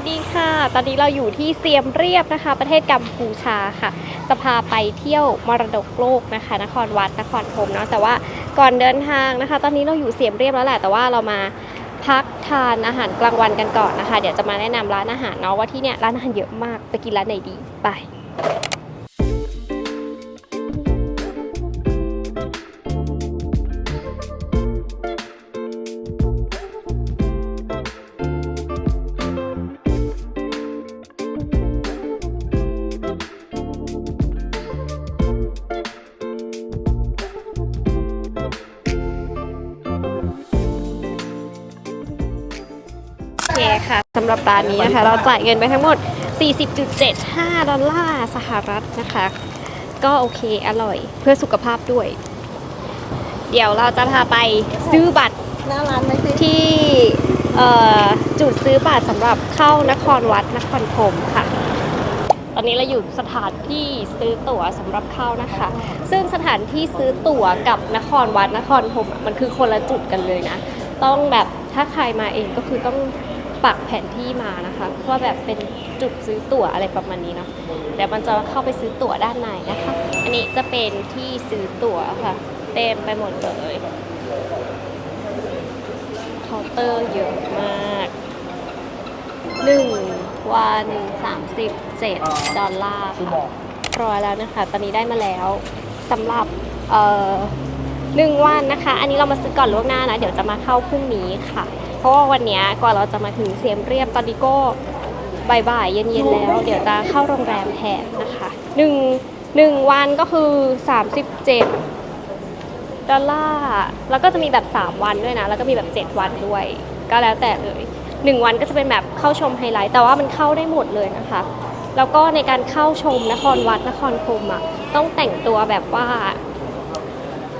วัสดีค่ะ ตอนนี้เราอยู่ที่เซียมเรียบนะคะ ประเทศกัมพูชาค่ะ จะพาไปเที่ยวมรดกโลกนะคะ นครวัดนครธมเนาะแต่ว่าก่อนเดินทางนะคะ ตอนนี้เราอยู่เซียมเรียบแล้วแหละแต่ว่าเรามาพักทานอาหารกลางวันกันก่อนนะคะ เดี๋ยวจะมาแนะนำร้านอาหารเนาะว่าที่เนี่ยร้านอาหารเยอะมากไปกินร้านไหนดีไป สำหรับร้านนี้นะคะ เราจ่ายเงินไปทั้งหมด 40.75 ดอลลาร์สหรัฐนะคะ ก็โอเคอร่อยเพื่อสุขภาพด้วย เดี๋ยวเราจะพาไปซื้อบัตรหน้าร้านไหมสิที่เอ่อจุดซื้อบัตรสำหรับเข้านครวัดนครธมค่ะ ตอนนี้เราอยู่สถานที่ซื้อตั๋วสำหรับเข้านะคะ ซึ่งสถานที่ซื้อตั๋วกับนครวัดนครธมอะมันคือคนละจุดกันเลยนะ ต้องแบบถ้าใครมาเองก็คือต้อง ปักแผนที่มานะคะว่าแบบเป็นจุดซื้อตั๋วอะไรประมาณนี้เนาะเดี๋ยวมันจะเข้าไปซื้อตั๋วด้านในนะคะ อันนี้จะเป็นที่ซื้อตั๋วค่ะ เต็มไปหมดเลยเคาน์เตอร์เยอะมาก 1 วัน 37 ดอลลาร์ค่ะร้อยแล้วนะคะ ตอนนี้ได้มาแล้วสำหรับเอ่อหนึ่งวันนะคะ อันนี้เรามาซื้อก่อนล่วงหน้านะ เดี๋ยวจะมาเข้าพรุ่งนี้ค่ะ เพราะว่าวันนี้กว่าเราจะมาถึงเสียมเรียบตอนนี้ก็บ่ายๆเย็นๆแล้ว เดี๋ยวจะเข้าโรงแรมแทนนะคะหนึ่งหนึ่งวันก็คือ 37ดอลลาร์แล้วก็จะมีแบบ 3 วันด้วยนะ แล้วก็มีแบบ 7 วันด้วย ก็แล้วแต่เลย1วันก็จะเป็นแบบเข้าชมไฮไลท์แต่ว่ามันเข้าได้หมดเลยนะคะ แล้วก็ในการเข้าชมนครวัดนครธมอะต้องแต่งตัวแบบว่า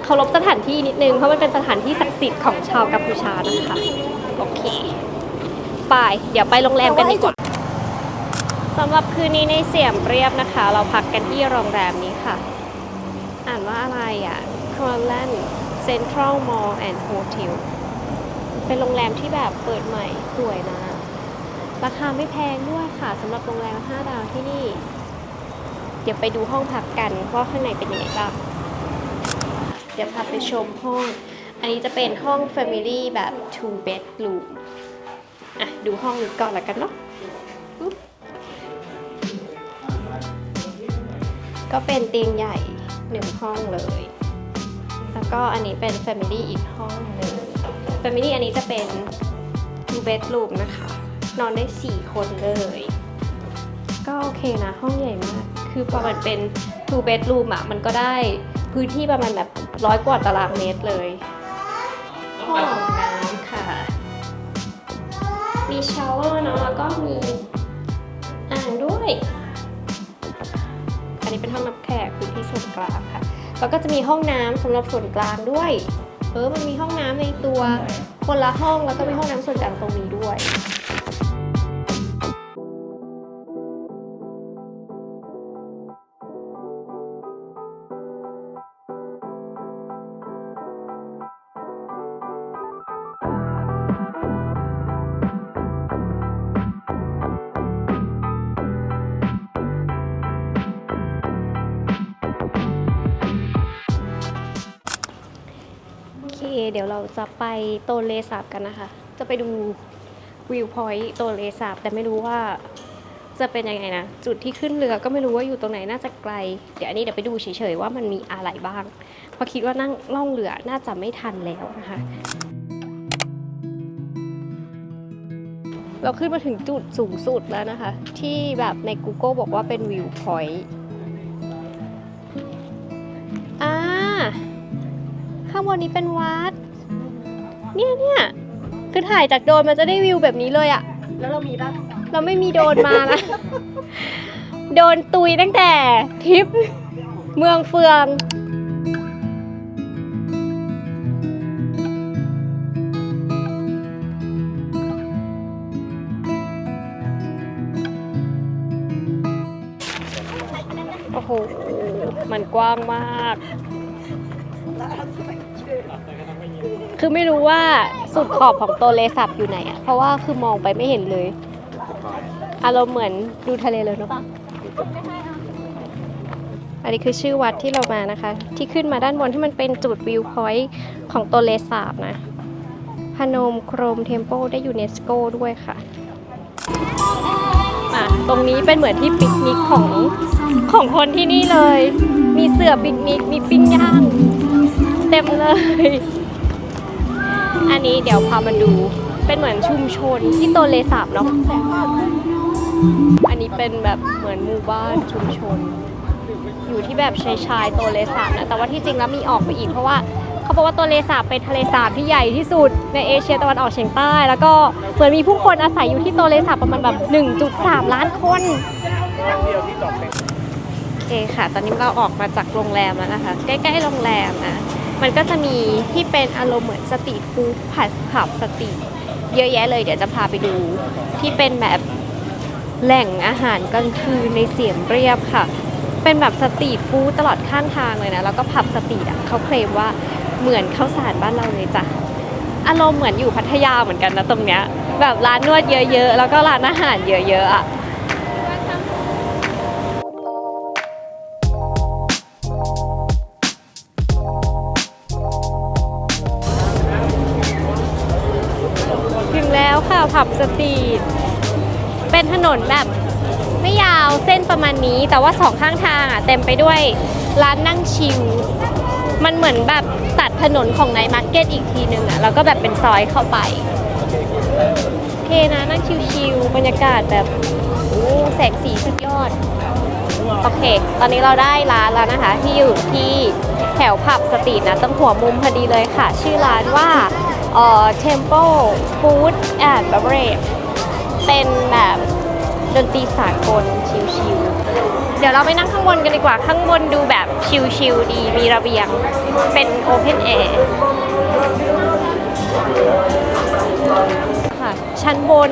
เคารพสถานที่นิดนึงเพราะมันเป็นสถานที่ศักดิ์สิทธิ์ของชาวกัมพูชานะคะ โอเค ไป เดี๋ยวไปโรงแรมกันดีกว่าสำหรับคืนนี้ในเสี่ยมเรียบนะคะ เราพักกันที่โรงแรมนี้ค่ะ อ่านว่าอะไรอะ c o l a n d Central Mall and Hotel เป็นโรงแรมที่แบบเปิดใหม่สวยนะ ราคาไม่แพงด้วยค่ะสำหรับโรงแรม 5 ดาวที่นี่ เดี๋ยวไปดูห้องพักกันว่าข้างในเป็นยังไงบ้างเดี๋ยวพาไปชมห้อง อันนี้จะเป็นห้อง Family แบบ two bedroom อะ ดูห้องนี้ก่อนละกันเนาะก็เป็นเตียงใหญ่หนึ่งห้องเลย แล้วก็อันนี้เป็น Family อีกห้องหนึ่ง Family อันนี้จะเป็น two bedroom นะคะ นอนได้ 4 คนเลย ก็โอเคนะ ห้องใหญ่มาก คือพอมันเป็น two bedroom อะมันก็ได้พื้นที่ประมาณแบบร้อยกว่าตารางเมตรเลย ห้องน้ำค่ะ มีชาวเวอร์เนาะแล้วก็มีอ่างด้วย อันนี้เป็นห้องรับแขกพื้นที่ส่วนกลางค่ะ แล้วก็จะมีห้องน้ำสำหรับส่วนกลางด้วย เออมันมีห้องน้ำในตัวคนละห้องแล้วก็มีห้องน้ำส่วนกลางตรงนี้ด้วย ดี๋ยวเราจะไปโตนเลสาบกันนะคะ จะไปดูวิวพอยต์โตนเลสาบแต่ไม่รู้ว่าจะเป็นยังไงนะ จุดที่ขึ้นเรือก็ไม่รู้ว่าอยู่ตรงไหนน่าจะไกล เดี๋ยวอันนี้เดี๋ยวไปดูเฉยๆว่ามันมีอะไรบ้างเพราะคิดว่านั่งล่องเรือน่าจะไม่ทันแล้วนะคะ เราขึ้นมาถึงจุดสูงสุดแล้วนะคะ ที่แบบใน Google บอกว่าเป็นวิวพอยต์อ่าข้างบนนี้เป็นวัด เนี่ยเนี่ยคือถ่ายจากโดรนมันจะได้วิวแบบนี้เลยอะแล้วเรามีป่ะเราไม่มีโดรนมานะ โดนตุยตั้งแต่ทริปเมืองเฟือง โอ้โห มันกว้างมาก คือไม่รู้ว่าสุดขอบของตัวเลสับอยู่ไหนอะเพราะว่าคือมองไปไม่เห็นเลยอารมณ์เหมือนดูทะเลเลยเนอะอันนี้คือชื่อวัดที่เรามานะคะ ที่ขึ้นมาด้านบนที่มันเป็นจุดวิวพอยต์ของตัวเลสาบนะ พนมโครมเทมเ l ลได้ยูเนสโกด้วยค่ะอะตรงนี้เป็นเหมือนที่ปิกนิกของของคนที่นี่เลย มีเสือปิกนิกมีปิ้งย่าง เต็มเลย อันนี้เดี๋ยวพามาดู เป็นเหมือนชุมชนที่โตเลสาบเนาะ อันนี้เป็นแบบเหมือนหมู่บ้านชุมชน อยู่ที่แบบชายชายๆโตเลสาบนะ แต่ว่าที่จริงแล้วมีออกไปอีกเพราะว่าเขาบอกว่าโตเลสาบเป็นทะเลสาบที่ใหญ่ที่สุดในเอเชียตะวันออกเฉียงใต้ แล้วก็เหมือนมีผู้คนอาศัยอยู่ที่โตเลสาบประมาณแบบ 1.3 ล้านคนโอเคค่ะ ตอนนี้เราออกมาจากโรงแรมแล้วนะคะ ใกล้ๆโรงแรมนะ มันก็จะมีที่เป็นอารมณ์เหมือนสตรีทฟู้ดผัดผับสตรีทเยอะแยะเลย เดี๋ยวจะพาไปดู ที่เป็นแบบแหล่งอาหารกลางคืนในเสียมเรียบค่ะ เป็นแบบสตรีทฟู้ดตลอดข้างทางเลยนะ แล้วก็ผับสตรีทอะเขาเคลมว่าเหมือนข้าวสารบ้านเราเลยจ้ะอารมณ์เหมือนอยู่พัทยาเหมือนกันนะตรงเนี้ยแบบร้านนวดเยอะๆ แล้วก็ร้านอาหารเยอะๆอะ ผับสตรีทเป็นถนนแบบไม่ยาวเส้นประมาณนี้ แต่ว่าสองข้างทางอะเต็มไปด้วยร้านนั่งชิลมันเหมือนแบบตัดถนนของในมาร์เก็ตอีกทีนึงอะแล้วก็แบบเป็นซอยเข้าไปโอเคนะนั่งชิลๆบรรยากาศแบบโอ้แสงสีสุดยอดโอเค ตอนนี้เราได้ร้านแล้วนะคะ ที่อยู่ที่แถวผับสตรีทนะตรงหัวมุมพอดีเลยค่ะ ชื่อร้านว่า เอ่อ Temple Food and Beverage เป็นแบบดนตรีสากลชิลๆ เดี๋ยวเราไปนั่งข้างบนกันดีกว่า ข้างบนดูแบบชิลๆดี มีระเบียง เป็น Open Air ค่ะ ชั้นบน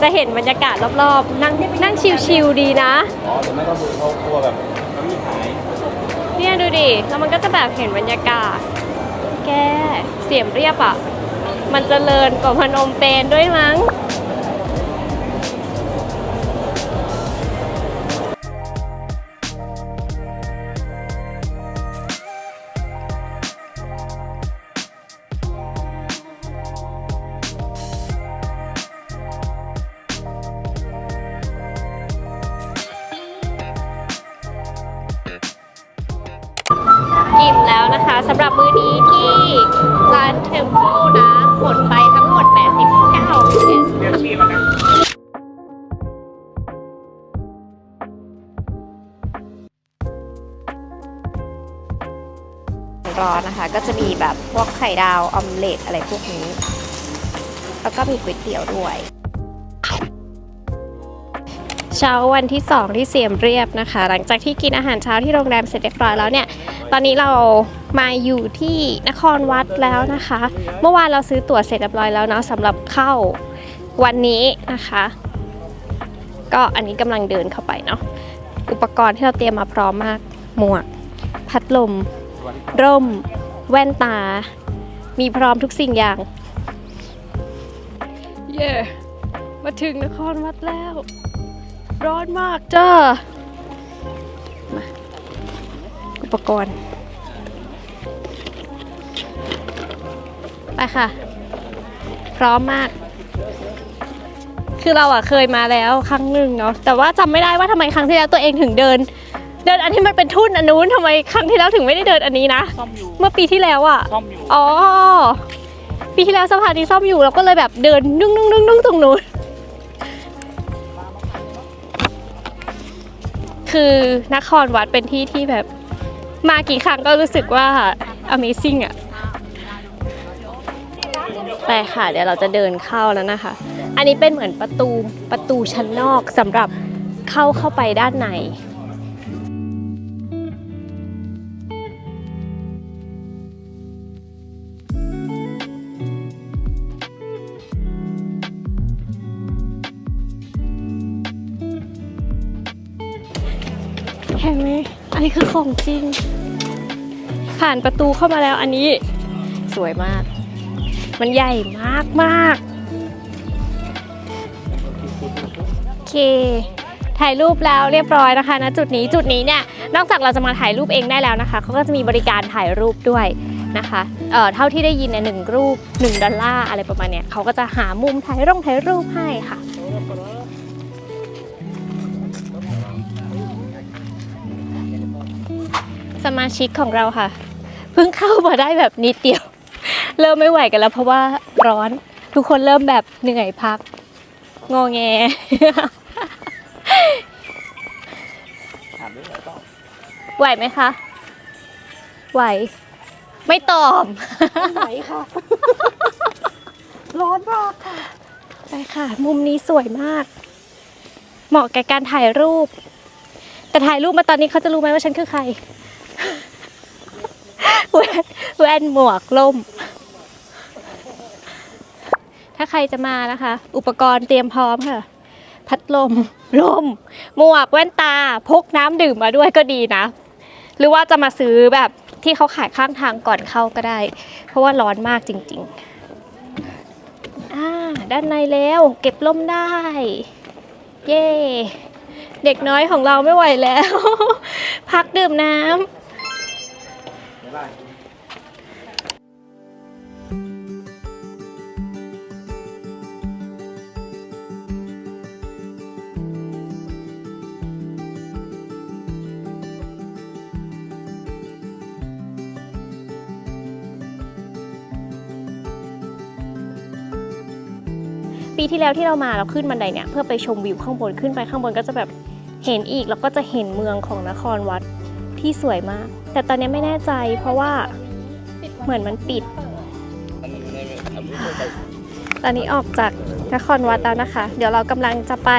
จะเห็นบรรยากาศรอบๆ นั่งนั่งชิลๆดีนะ อ๋อหรือไม่ก็คือเขากลัวแบบมันมีหายเนี่ยดูดิ แล้วมันก็จะแบบเห็นบรรยากาศ แกเสียมเรียบอะ มันเจริญกว่าพนมเปญด้วยมั้ง ร้อนนะคะ ก็จะมีแบบพวกไข่ดาวออมเล็ตอะไรพวกนี้ แล้วก็มีก๋วยเตี๋ยวด้วย เช้าวันที่ 2 ที่เสียมเรียบนะคะ หลังจากที่กินอาหารเช้าที่โรงแรมเสร็จเรียบร้อยแล้วเนี่ย ตอนนี้เรามาอยู่ที่นครวัดแล้วนะคะ เมื่อวานเราซื้อตั๋วเสร็จเรียบร้อยแล้วเนาะสำหรับเข้าวันนี้นะคะ ก็อันนี้กำลังเดินเข้าไปเนาะอุปกรณ์ที่เราเตรียมมาพร้อมมากหมวกพัดลม ร่ม แว่นตา มีพร้อมทุกสิ่งอย่าง เย่มาถึงนครวัดแล้ว ร้อนมากจ้ามาอุปกรณ์ ไปค่ะ พร้อมมาก คือเราอะเคยมาแล้วครั้งหนึ่งเนาะแต่ว่าจำไม่ได้ว่าทำไมครั้งที่แล้วตัวเองถึงเดิน เดินอันที่มันเป็นทุ่นอันนู้นทำไมครั้งที่แล้วถึงไม่ได้เดินอันนี้นะซ่อมอยู่เมื่อปีที่แล้วอะซ่อมอยู่อ๋อ ปีที่แล้วสะพานนี้ซ่อมอยู่เราก็เลยแบบเดินนุ่งนุ่งนุ่งนุ่งตรงนู้น คือนครวัดเป็นที่ที่แบบ มากี่ครั้งก็รู้สึกว่า Amazing อะไปค่ะ เดี๋ยวเราจะเดินเข้าแล้วนะคะ อันนี้เป็นเหมือนประตูประตูชั้นนอกสำหรับเข้าเข้าไปด้านใน ห็นไหมอันนี้คือของจริง ผ่านประตูเข้ามาแล้วอันนี้สวยมาก มันใหญ่มากมากเค ถ่ายรูปแล้วเรียบร้อยนะคะนะจุดนี้จุดนี้เนี่ยนอกจากเราจะมาถ่ายรูปเองได้แล้วนะคะเขาก็จะมีบริการถ่ายรูปด้วยนะคะเอ่อเท่าที่ได้ยินเนี่ยหนึ่งรูป 1 ดอลลาร์อะไรประมาณเนี้ยเขาก็จะหามุมถ่ายร่องถ่ายรูปให้ค่ะ สมาชิกของเราค่ะ เพิ่งเข้ามาได้แบบนิดเดียว เริ่มไม่ไหวกันแล้วเพราะว่าร้อน ทุกคนเริ่มแบบเหนื่อยพัก งอแงถามได้ไหมต้องไหวไหมคะ ไหว ไม่ตอบ ไหนค่ะ ร้อนมากค่ะ ไปค่ะ มุมนี้สวยมาก เหมาะแก่การถ่ายรูป แต่ถ่ายรูปมาตอนนี้เขาจะรู้ไหมว่าฉันคือใคร แว่นแว่นหมวกล่ม ถ้าใครจะมานะคะ อุปกรณ์เตรียมพร้อมค่ะ พัดลมลมหมวกแว่นตา พกน้ำดื่มมาด้วยก็ดีนะ หรือว่าจะมาซื้อแบบที่เขาขายข้างทางก่อนเข้าก็ได้ เพราะว่าร้อนมากจริง ๆ อ่า ด้านในแล้ว เก็บล่มได้ เย่เด็กน้อยของเราไม่ไหวแล้ว พักดื่มน้ำ ปีที่แล้วที่เรามาเราขึ้นบันไดเนี่ยเพื่อไปชมวิวข้างบนขึ้นไปข้างบนก็จะแบบเห็นอีกแล้วก็จะเห็นเมืองของนครวัดที่สวยมาก แต่ตอนนี้ไม่แน่ใจเพราะว่าเหมือนมันปิด ตอนนี้ออกจากนครวัดแล้วนะคะ เดี๋ยวเรากำลังจะไป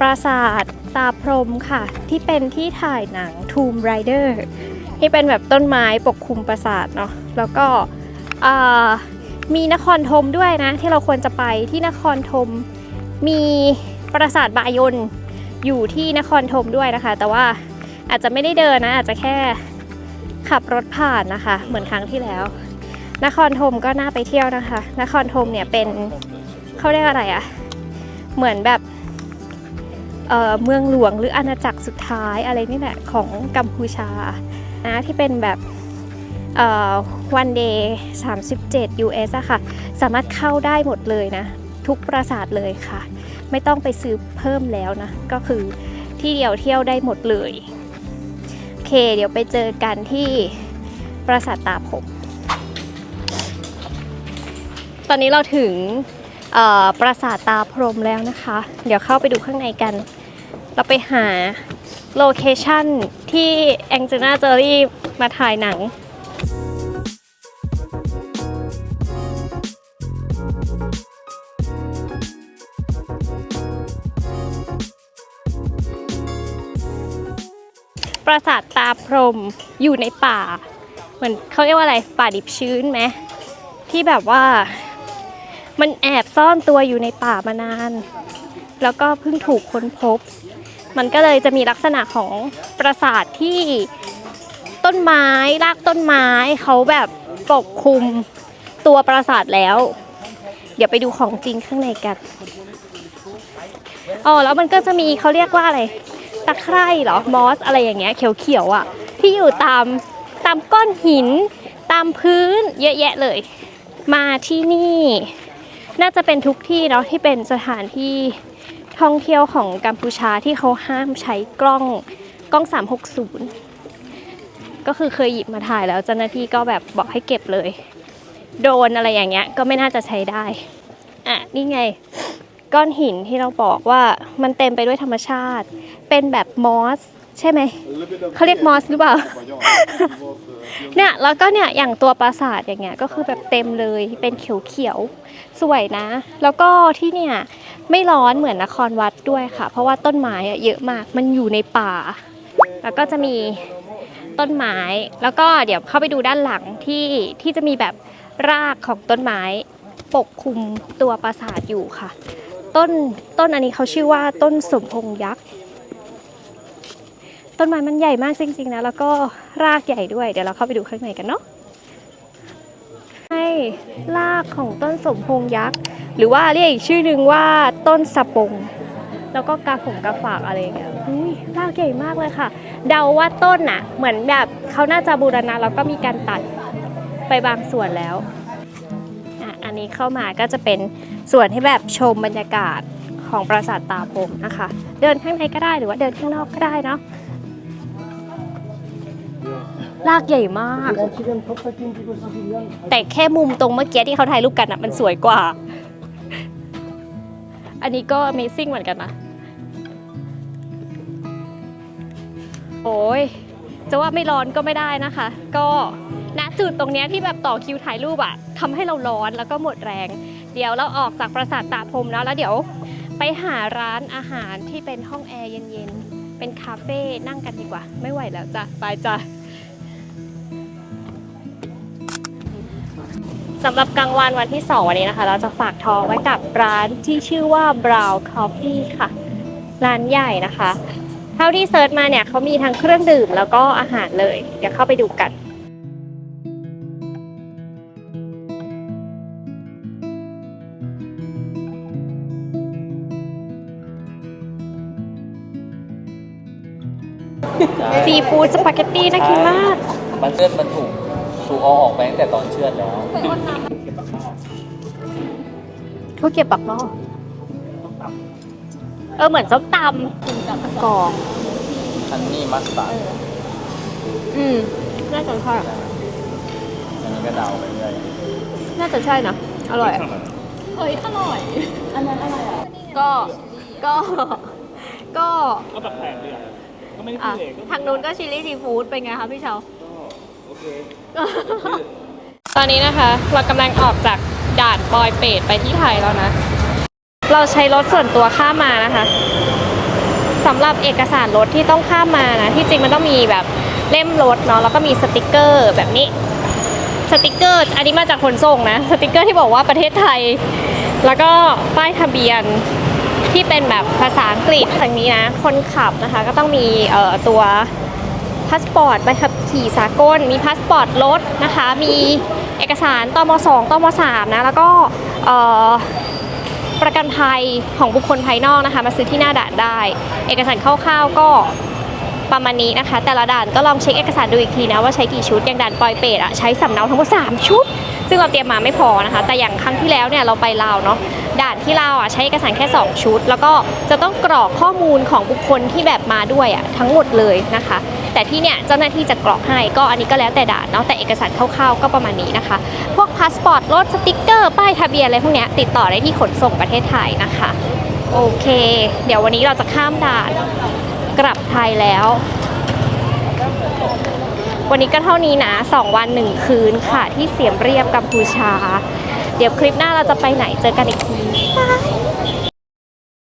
ปราสาทตาพรมค่ะ ที่เป็นที่ถ่ายหนัง Tomb Raider ที่เป็นแบบต้นไม้ปกคลุมปราสาทเนาะแล้วก็อ่า มีนครธมด้วยนะ ที่เราควรจะไปที่นครธมมีปราสาทบายนอยู่ที่นครธมด้วยนะคะ แต่ว่าอาจจะไม่ได้เดินนะ อาจจะแค่ขับรถผ่านนะคะ เหมือนครั้งที่แล้ว นครธมก็น่าไปเที่ยวนะคะ นครธมเนี่ยเป็นเขาเรียกอะไรอะเหมือนแบบเเมืองหลวงหรืออาณาจักรสุดท้ายอะไรนี่แหละของกัมพูชานะที่เป็นแบบ วันเดย์37 US อะค่ะ สามารถเข้าได้หมดเลยนะ ทุกปราสาทเลยค่ะ ไม่ต้องไปซื้อเพิ่มแล้วนะ ก็คือที่เดียวเที่ยวได้หมดเลย โอเค เดี๋ยวไปเจอกันที่ปราสาทตาผม ตอนนี้เราถึงปราสาทตาพรมแล้วนะคะ เดี๋ยวเข้าไปดูข้างในกัน เราไปหาโลเคชั่นที่แองเจน่าเจอรี่มาถ่ายหนัง ปราสาทตาพรมอยู่ในป่า เหมือนเขาเรียกว่าอะไรป่าดิบชื้นไหมที่แบบว่ามันแอบซ่อนตัวอยู่ในป่ามานาน แล้วก็เพิ่งถูกค้นพบ มันก็เลยจะมีลักษณะของปราสาทที่ต้นไม้รากต้นไม้เขาแบบปกคลุมตัวปราสาทแล้ว เดี๋ยวไปดูของจริงข้างในกันอ๋อแล้วมันก็จะมีเขาเรียกว่าอะไร ตะไคร่เหรอมอสอะไรอย่างเงี้ยเขียวๆอะที่อยู่ตามตามก้อนหิน ตามพื้นเยอะแยะเลย มาที่นี่ น่าจะเป็นทุกที่เนาะที่เป็นสถานที่ท่องเที่ยวของกัมพูชาที่เขาห้ามใช้กล้องกล้อง 360 ก็คือเคยหยิบมาถ่ายแล้วเจ้าหน้าที่ก็แบบบอกให้เก็บเลย โดนอะไรอย่างเงี้ยก็ไม่น่าจะใช้ได้ อะ นี่ไง ก้อนหินที่เราบอกว่ามันเต็มไปด้วยธรรมชาติ เป็นแบบมอสใช่ไหม เขาเรียกมอสหรือเปล่า เนี่ย แล้วก็เนี่ย อย่างตัวปราสาทอย่างเงี้ย ก็คือแบบเต็มเลย เป็นเขียวๆ สวยนะ แล้วก็ที่เนี่ย ไม่ร้อนเหมือนนครวัดด้วยค่ะ เพราะว่าต้นไม้อะเยอะมาก มันอยู่ในป่า แล้วก็จะมีต้นไม้ แล้วก็เดี๋ยวเข้าไปดูด้านหลังที่ที่จะมีแบบรากของต้นไม้ปกคลุมตัวปราสาทอยู่ค่ะ ต้นต้นอันนี้เขาชื่อว่าต้นสมพงยักษ์ ต้นไม้มันใหญ่มากจริงๆนะ แล้วก็รากใหญ่ด้วย เดี๋ยวเราเข้าไปดูข้างในกันเนาะให้รากของต้นสมพงยักษ์ หรือว่าเรียกอีกชื่อหนึ่งว่าต้นสะปง แล้วก็กาฝงกาฝากอะไรอย่างเงี้ยอุ้ยรากใหญ่มากเลยค่ะ เดาว่าต้นน่ะ เหมือนแบบเขาน่าจะบูรณะแล้วก็มีการตัดไปบางส่วนแล้ว อะ อันนี้เข้ามาก็จะเป็น ส่วนที่แบบชมบรรยากาศของปราสาทตาพรมนะคะ เดินข้างในก็ได้หรือว่าเดินข้างนอกก็ได้เนาะรากใหญ่มาก แต่แค่มุมตรงเมื่อกี้ที่เขาถ่ายรูปกันอะมันสวยกว่า อันนี้ก็ Amazing เหมือนกันนะ โอ้ยจะว่าไม่ร้อนก็ไม่ได้นะคะ ก็ณจุดตรงเนี้ยที่แบบต่อคิวถ่ายรูปอะทำให้เราร้อนแล้วก็หมดแรง เดี๋ยวเราออกจากปราสาทตาพรมแล้วแล้วเดี๋ยวไปหาร้านอาหารที่เป็นห้องแอร์เย็นๆ เป็นคาเฟ่นั่งกันดีกว่า ไม่ไหวแล้วจ้ะไปจ้ะสำหรับกลางวันวันที่ 2 วันนี้นะคะ เราจะฝากท้องไว้กับร้านที่ชื่อว่า Brown Coffee ค่ะ ร้านใหญ่นะคะ เท่าที่เซิร์ชมาเนี่ยเขามีทั้งเครื่องดื่มแล้วก็อาหารเลย เดี๋ยวเข้าไปดูกัน ซีฟู้ดสปาเกตตี้น่ากินมาก มันเชือดมันถูกถูกเอาออกไปตั้งแต่ตอนเชือดแล้วเขาเก็บปักหม้อเออเหมือนส้มตำกรอบอันนี้มัสตาร์ดอืมน่าจะใช่อันนี้ก็เดาไปเรื่อยน่าจะใช่นะ อร่อยเฮ้ยอร่อย อันนั้นอะไรอะก็ ก็ ก็ก็แบบแปลกดีอะ ก็ไม่ได้อะพูดเลยก็ทางนู้นก็ชิลลี่ซีฟู้ดเป็นไงคะพี่เชาโอเค ตอนนี้นะคะเรากำลังออกจากด่านปอยเปตไปที่ไทยแล้วนะ เราใช้รถส่วนตัวข้ามมานะคะสำหรับเอกสารรถที่ต้องข้ามมานะ ที่จริงมันต้องมีแบบเล่มรถเนาะแล้วก็มีสติกเกอร์แบบนี้ สติกเกอร์อันนี้มาจากขนส่งนะ สติกเกอร์ที่บอกว่าประเทศไทย แล้วก็ป้ายทะเบียน ที่เป็นแบบภาษาอังกฤษทางนี้นะ คนขับนะคะก็ต้องมีตัวพาสปอร์ตใบขับขี่สากล มีพาสปอร์ตรถนะคะ มีเอกสารตม2ตม3นะ แล้วก็ประกันภัยของบุคคลภายนอกนะคะ มาซื้อที่หน้าด่านได้ เอกสารคร่าวๆก็ประมาณนี้นะคะ แต่ละด่านก็ลองเช็คเอกสารดูอีกทีนะว่าใช้กี่ชุด อย่างด่านปอยเปตอะใช้สำเนาทั้งหมด3ชุด ซึ่งเราเตรียมมาไม่พอนะคะ แต่อย่างครั้งที่แล้วเนี่ยเราไปลาวเนาะ ด่านที่ลาอะใช้เอกสารแค่ 2 ชุด แล้วก็จะต้องกรอกข้อมูลของบุคคลที่แบบมาด้วยอะทั้งหมดเลยนะคะ แต่ที่เนี่ยเจ้าหน้าที่จะกรอกให้ก็อันนี้ก็แล้วแต่ด่านเนาะแต่เอกสารคร่าวๆก็ประมาณนี้นะคะ พวกพาสปอร์ตรถสติกเกอร์ป้ายทะเบียนอะไรพวกเนี้ยติดต่อได้ที่ขนส่งประเทศไทยนะคะ โอเค เดี๋ยววันนี้เราจะข้ามด่านกลับไทยแล้ว วันนี้ก็เท่านี้นะ 2 วัน 1 คืนค่ะ ที่เสียมเรียบกัมพูชา เดี๋ยวคลิปหน้าเราจะไปไหนเจอกันอีกทีบาย